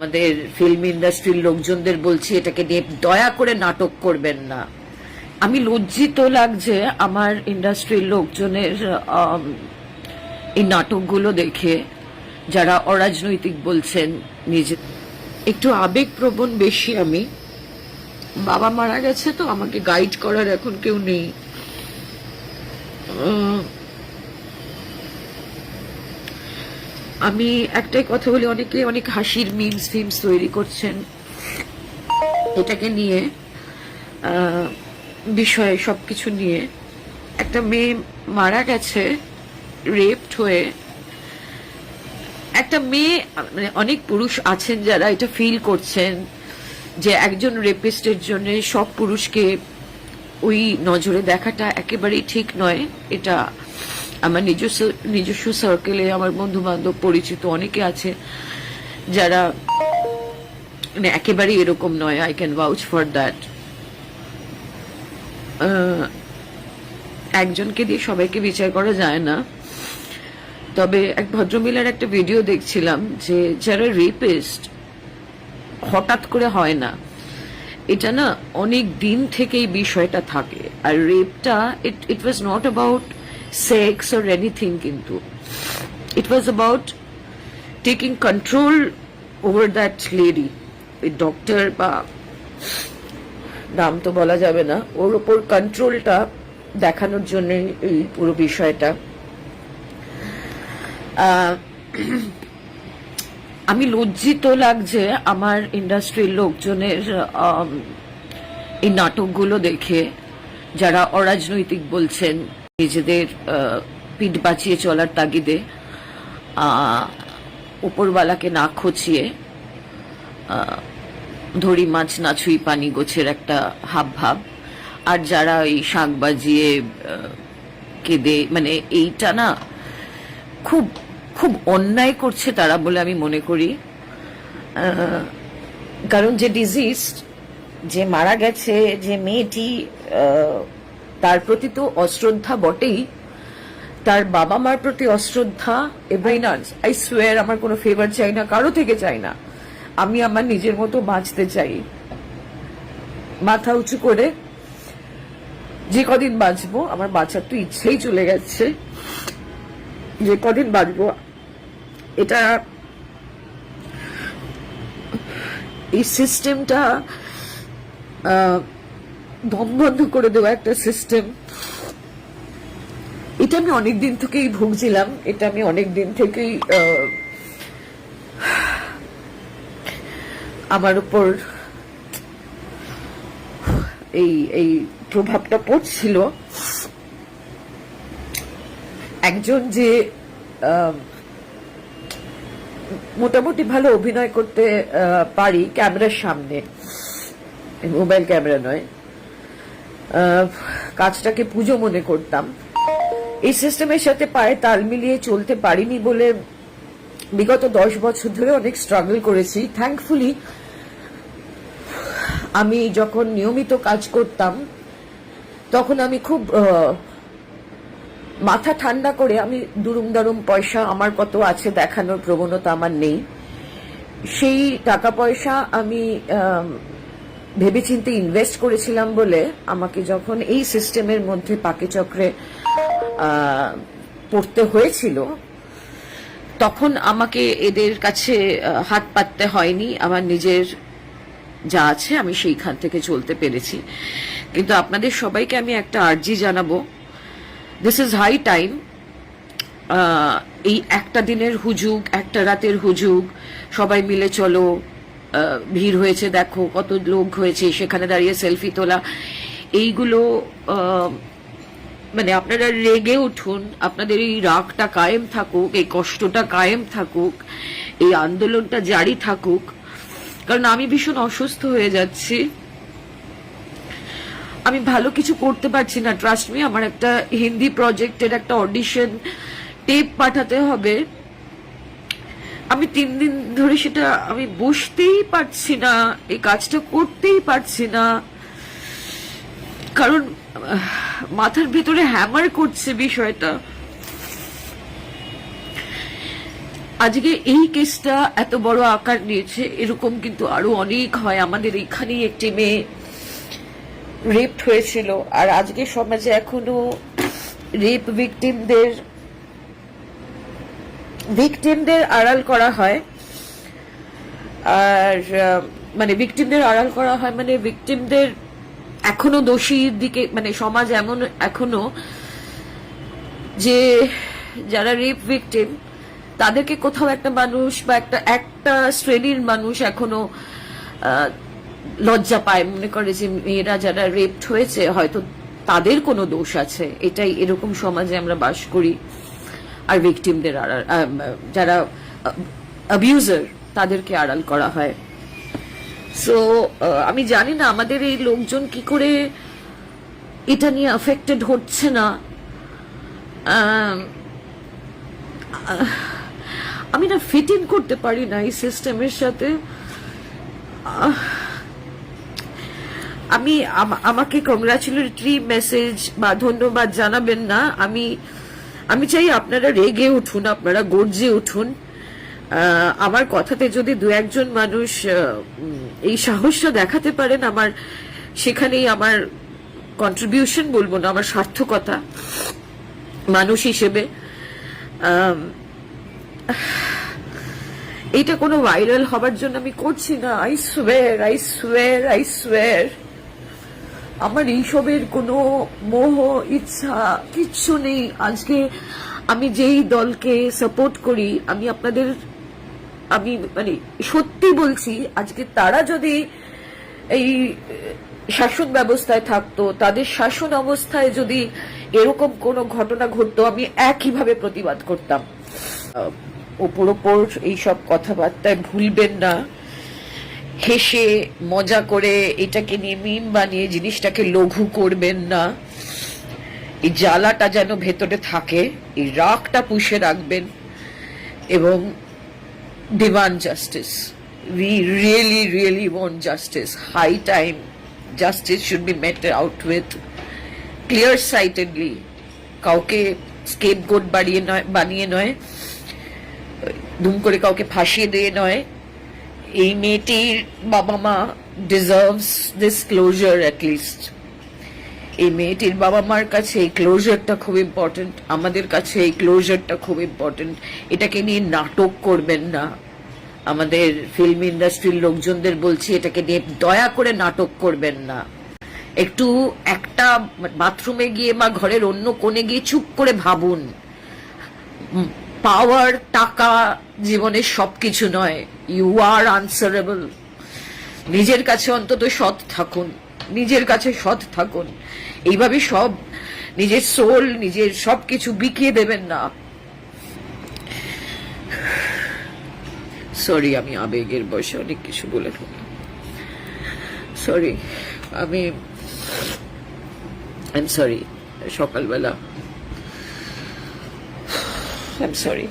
আমাদের ফিল্ম ইন্ডাস্ট্রির লোকজনদের বলছি, এটাকে নিয়ে দয়া করে নাটক করবেন না। আমি লজ্জিত লাগছে আমার ইন্ডাস্ট্রির লোকজনের এই নাটকগুলো দেখে, যারা অরাজনৈতিক বলছেন নিজে। একটু আবেগপ্রবণ বেশি আমি। বাবা মারা গেছে তো, আমাকে গাইড করার এখন কেউ নেই। আমি একটাই কথা বলি, অনেকে অনেক হাসির মিমস ফিমস তৈরি করছেন। এটাকে নিয়ে বিষয়ে সবকিছু নিয়ে একটা মেয়ে মারা গেছে রেপড হয়ে। একটা মেয়ে মানে অনেক পুরুষ আছেন যারা এটা ফিল করছেন যে একজন রেপিস্টের জন্য সব পুরুষকে ওই নজরে দেখাটা একেবারেই ঠিক নয়। এটা আমার নিজস্ব নিজস্ব সার্কেলে আমার বন্ধু বান্ধব পরিচিত অনেকে আছে যারা মানে একেবারেই এরকম নয় I can vouch for that একজনকে দিয়ে সবাইকে বিচার করা যায় না। তবে এক ভদ্রমিলার একটা ভিডিও দেখছিলাম যে যারা রেপিস্ট হঠাৎ করে হয় না, এটা না অনেক দিন থেকে এই বিষয়টা থাকে। আর রেপটা it it was not about sex or anything কিন্তু it was about taking control over that lady ওই ডক্টর বা নাম তো বলা যাবে না, ওর ওপর কন্ট্রোলটা দেখানোর জন্য এই পুরো বিষয়টা। আমি লজ্জিত লাগছে আমার ইন্ডাস্ট্রির লোকজনের এই নাটকগুলো দেখে যারা অরাজনৈতিক বলছেন। নিজেদের পিঠ বাঁচিয়ে চলার তাগিদে উপরওয়ালাকে না খচিয়ে ধরি মাছ না ছুঁই পানি গোছের একটা হাব ভাব। আর যারা এই শাক বাজিয়ে কেঁদে মানে এইটা না খুব খুব অন্যায় করছে তারা বলে আমি মনে করি। কারণ যে ডিজিজ যে মারা গেছে, যে মেয়েটি তার প্রতি তো অশ্রদ্ধা বটেই। তার বাবা মার প্রতি অশ্রদ্ধা এবং আই সোয়ার আমার কোনো ফেভার চাই না কারও থেকে চাই না। আমি আমার নিজের মতো বাঁচতে চাই। মাথা উঁচু করে যে কদিন বাঁচবো আমার বাঁচার তো ইচ্ছেই চলে গেছে। যে কদিন বাঁচবো এটা এই সিস্টেমটা দম বন্ধ করে দেওয়া একটা সিস্টেম এটা আমি অনেক দিন থেকেই ভুগছিলাম। এটা আমি অনেক দিন থেকেই আমার উপর এই এই প্রভাবটা পড়ছিল। একজন যে মোটামুটি ভালো অভিনয় করতে পারি ক্যামেরার সামনে। মোবাইল ক্যামেরা নয়। কাজটাকে পুজো মনে করতাম। এই সিস্টেমের সাথে পায়ে তাল মিলিয়ে চলতে পারিনি বলে বিগত দশ বছর ধরে অনেক স্ট্রাগল করেছি। থ্যাঙ্কফুলি আমি যখন নিয়মিত কাজ করতাম তখন আমি খুব মাথা ঠান্ডা করে আমি দুরুম দারুম পয়সা আমার কত আছে দেখানোর প্রবণতা আমার নেই। সেই টাকা পয়সা আমি আম, ভেবেচিন্তে ইনভেস্ট করেছিলাম বলে আমাকে যখন এই সিস্টেমের মধ্যে পাকে চক্রে পড়তে হয়েছিল, তখন আমাকে এদের কাছে হাত পাততে হয়নি। আমার নিজের যা আছে আমি সেইখান থেকে চলতে পেরেছি। কিন্তু আপনাদের সবাইকে আমি একটা আর্জি জানাব। দিস ইজ হাই টাইম এই একটা দিনের হুজুগ, একটা রাতের হুজুগ, সবাই মিলে চলো ভিড় হয়েছে, দেখো কত লোক হয়েছে, সেখানে দাঁড়িয়ে সেলফি তোলা। এইগুলো মানে আপনারা রেগে উঠুন, আপনাদের এই রাগটা কায়েম থাকুক, এই কষ্টটা কায়েম থাকুক, এই আন্দোলনটা জারি থাকুক। কারণ আমি ভীষণ অসুস্থ হয়ে যাচ্ছি। আমি ভালো কিছু করতে পারছি না। ট্রাস্ট মি আমার একটা হিন্দি প্রজেক্টের একটা অডিশন টেপ পাঠাতে হবে। আমি তিন দিন ধরে সেটা আমি বসতেই পারছি না, এই কাজটা করতেই পারছি না। কারণ মাথার ভেতরে হ্যামার করছে বিষয়টা। আজকে এই কেসটা এত বড় আকার নিয়েছে, এরকম কিন্তু আরও অনেক হয়। আমাদের এখানেই একটি মেয়ে রেপ হয়েছিল, আর আজকে সমাজে এখনও রেপ ভিকটিমদের ভিকটিমদের আড়াল করা হয়। আর মানে ভিকটিমদের আড়াল করা হয় মানে ভিকটিমদের এখনও দোষীর দিকে মানে সমাজ এমন এখনও যে যারা রেপ ভিকটিম তাদেরকে কোথাও একটা মানুষ বা একটা একটা শ্রেণির মানুষ এখনও লজ্জা পায়। মনে করে যে মেয়েরা যারা রেপড হয়েছে, হয়তো তাদের কোনো দোষ আছে। এটাই এরকম সমাজে আমরা বাস করি। আর ভিকটিমদের আড়াল যারা অ্যাবিউজার তাদেরকে আড়াল করা হয়। সো আমি জানি না আমাদের এই লোকজন কি করে এটা নিয়ে অ্যাফেক্টেড হচ্ছে না। আমি না ফিট ইন করতে পারি না এই সিস্টেমের সাথে। আম- আমাকে কংগ্রাচুলেটরি মেসেজ বা ধন্যবাদ জানাবেন না। আমি আমি চাই আপনারা রেগে উঠুন, আপনারা গর্জে উঠুন। আমার কথাতে যদি দু একজন মানুষ এই সাহসটা দেখাতে পারেন, আমার সেখানেই আমার কন্ট্রিবিউশন বলব না, আমার সার্থকতা মানুষ হিসেবে। এটা কোনো ভাইরাল হবার জন্য আমি করছি না I swear I swear I swear আমার এইসবের কোনো মোহ, ইচ্ছা, কিচ্ছু নেই। আজকে আমি যেই দলকে সাপোর্ট করি, আমি আপনাদের, আমি মানে সত্যি বলছি, আজকে তারা যদি এই শাসন ব্যবস্থায় থাকতো, তাদের শাসন অবস্থায় যদি এরকম কোনো ঘটনা ঘটতো, আমি একইভাবে প্রতিবাদ করতাম। ওপর ওপর এইসব কথাবার্তায় ভুলবেন না। হেসে, মজা করে এটাকে নিয়ে মিম বানিয়ে জিনিসটাকে লঘু করবেন না। এই জ্বালাটা যেন ভেতরে থাকে, এই রাগটা পুষে রাখবেন। এবং demand justice. We really really want justice high time justice should be met out with clear sightedly. কাউকে স্কেপগোট বাড়িয়ে নয়, বানিয়ে নয়, দুম করে কাউকে ফাঁসিয়ে দিয়ে নয়। এই মেয়েটির বাবা মা deserves this closure at least এই মেয়েটির বাবা মার কাছে এই ক্লোজারটা খুব ইম্পর্টেন্ট আমাদের কাছে এই ক্লোজারটা খুব ইম্পর্টেন্ট এটাকে নিয়ে নাটক করবেন না। আমাদের ফিল্ম ইন্ডাস্ট্রির লোকজনদের বলছি, এটাকে নিয়ে দয়া করে নাটক করবেন না। একটু একটা বাথরুমে গিয়ে বা ঘরের অন্য কোণে গিয়ে চুপ করে ভাবুন। পাওয়ার, টাকা, জীবনের সবকিছু নয়। ইউ আর আনসারেবল নিজের কাছে অন্তত সৎ থাকুন। নিজের কাছে সৎ থাকুন। এইভাবে সব নিজের সোল নিজের সবকিছু বিকিয়ে দেবেন না। সরি আমি আবেগের বসে অনেক কিছু বলে ফেললাম। সরি আমি সরি সকালবেলা আই এম সরি